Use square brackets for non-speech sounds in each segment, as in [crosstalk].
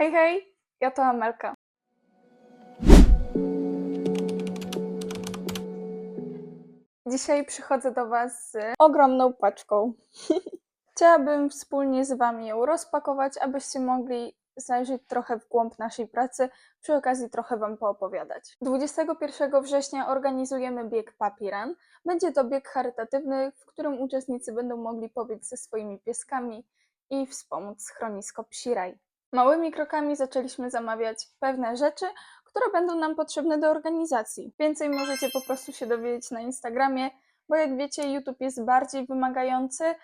Hej, hej, ja to Amelka. Dzisiaj przychodzę do Was z ogromną paczką. [laughs] Chciałabym wspólnie z Wami ją rozpakować, abyście mogli zajrzeć trochę w głąb naszej pracy, przy okazji trochę Wam poopowiadać. 21 września organizujemy bieg Papiran. Będzie to bieg charytatywny, w którym uczestnicy będą mogli pobiec ze swoimi pieskami i wspomóc schronisko Psiraj. Małymi krokami zaczęliśmy zamawiać pewne rzeczy, które będą nam potrzebne do organizacji. Więcej możecie po prostu się dowiedzieć na Instagramie, bo jak wiecie, YouTube jest bardziej wymagający,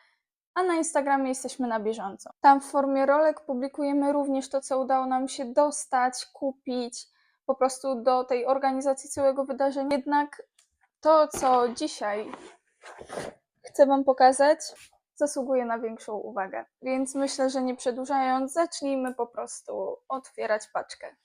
a na Instagramie jesteśmy na bieżąco. Tam w formie rolek publikujemy również to, co udało nam się dostać, kupić, po prostu do tej organizacji całego wydarzenia. Jednak to, co dzisiaj chcę Wam pokazać, zasługuje na większą uwagę. Więc myślę, że nie przedłużając, zacznijmy po prostu otwierać paczkę.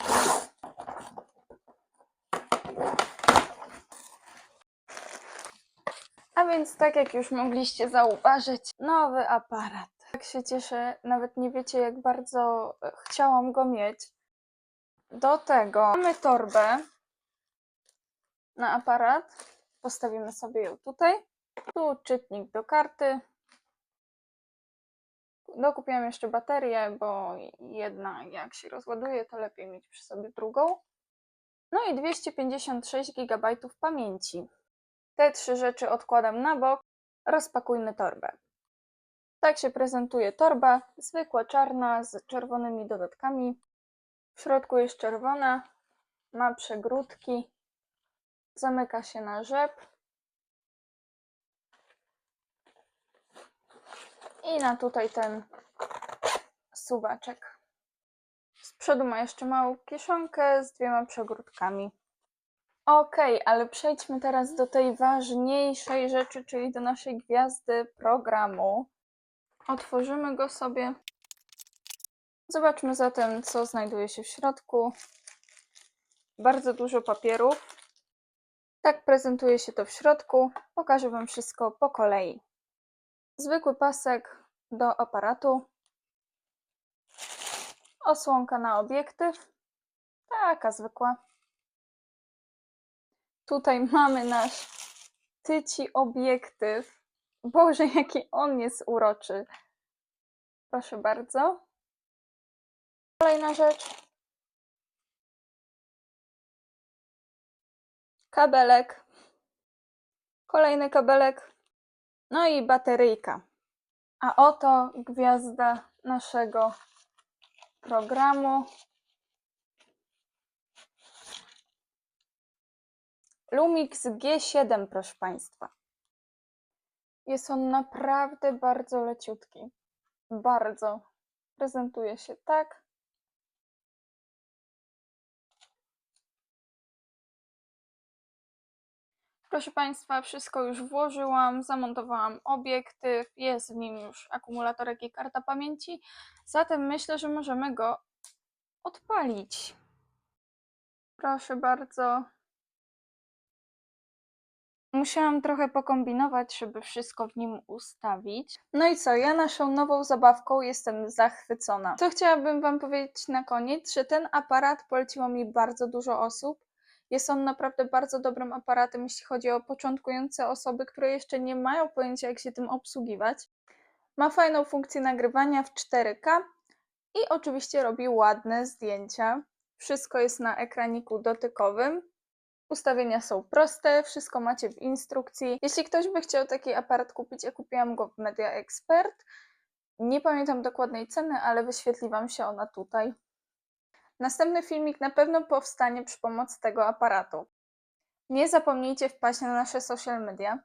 A więc, tak jak już mogliście zauważyć, nowy aparat. Tak się cieszę, nawet nie wiecie, jak bardzo chciałam go mieć. Do tego mamy torbę na aparat. Postawimy sobie ją tutaj. Tu czytnik do karty. Dokupiłam jeszcze baterię, bo jedna jak się rozładuje, to lepiej mieć przy sobie drugą. No i 256 GB pamięci. Te trzy rzeczy odkładam na bok. Rozpakujmy torbę. Tak się prezentuje torba. Zwykła czarna z czerwonymi dodatkami. W środku jest czerwona. Ma przegródki. Zamyka się na rzep. I na tutaj ten suwaczek. Z przodu ma jeszcze małą kieszonkę z dwiema przegródkami. Okej, ale przejdźmy teraz do tej ważniejszej rzeczy, czyli do naszej gwiazdy programu. Otworzymy go sobie. Zobaczmy zatem, co znajduje się w środku. Bardzo dużo papierów. Tak prezentuje się to w środku. Pokażę Wam wszystko po kolei. Zwykły pasek do aparatu. Osłonka na obiektyw. Taka zwykła. Tutaj mamy nasz tyci obiektyw. Boże, jaki on jest uroczy. Proszę bardzo. Kolejna rzecz. Kabelek. Kolejny kabelek. No i bateryjka. A oto gwiazda naszego programu. Lumix G7, proszę Państwa. Jest on naprawdę bardzo leciutki. Bardzo. Prezentuje się tak. Proszę Państwa, wszystko już włożyłam, zamontowałam obiektyw, jest w nim już akumulatorek i karta pamięci, zatem myślę, że możemy go odpalić. Proszę bardzo. Musiałam trochę pokombinować, żeby wszystko w nim ustawić. No i co, ja naszą nową zabawką jestem zachwycona. Co chciałabym Wam powiedzieć na koniec, że ten aparat poleciło mi bardzo dużo osób. Jest on naprawdę bardzo dobrym aparatem, jeśli chodzi o początkujące osoby, które jeszcze nie mają pojęcia, jak się tym obsługiwać. Ma fajną funkcję nagrywania w 4K i oczywiście robi ładne zdjęcia. Wszystko jest na ekraniku dotykowym. Ustawienia są proste, wszystko macie w instrukcji. Jeśli ktoś by chciał taki aparat kupić, ja kupiłam go w Media Expert. Nie pamiętam dokładnej ceny, ale wyświetli Wam się ona tutaj. Następny filmik na pewno powstanie przy pomocy tego aparatu. Nie zapomnijcie wpaść na nasze social media.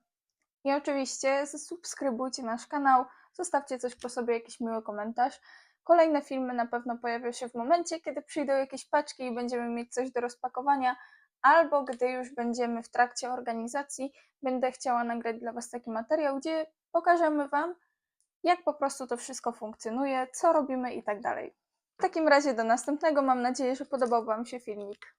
I oczywiście zasubskrybujcie nasz kanał, zostawcie coś po sobie, jakiś miły komentarz. Kolejne filmy na pewno pojawią się w momencie, kiedy przyjdą jakieś paczki i będziemy mieć coś do rozpakowania, albo gdy już będziemy w trakcie organizacji, będę chciała nagrać dla Was taki materiał, gdzie pokażemy Wam, jak po prostu to wszystko funkcjonuje, co robimy i tak dalej. W takim razie do następnego. Mam nadzieję, że podobał Wam się filmik.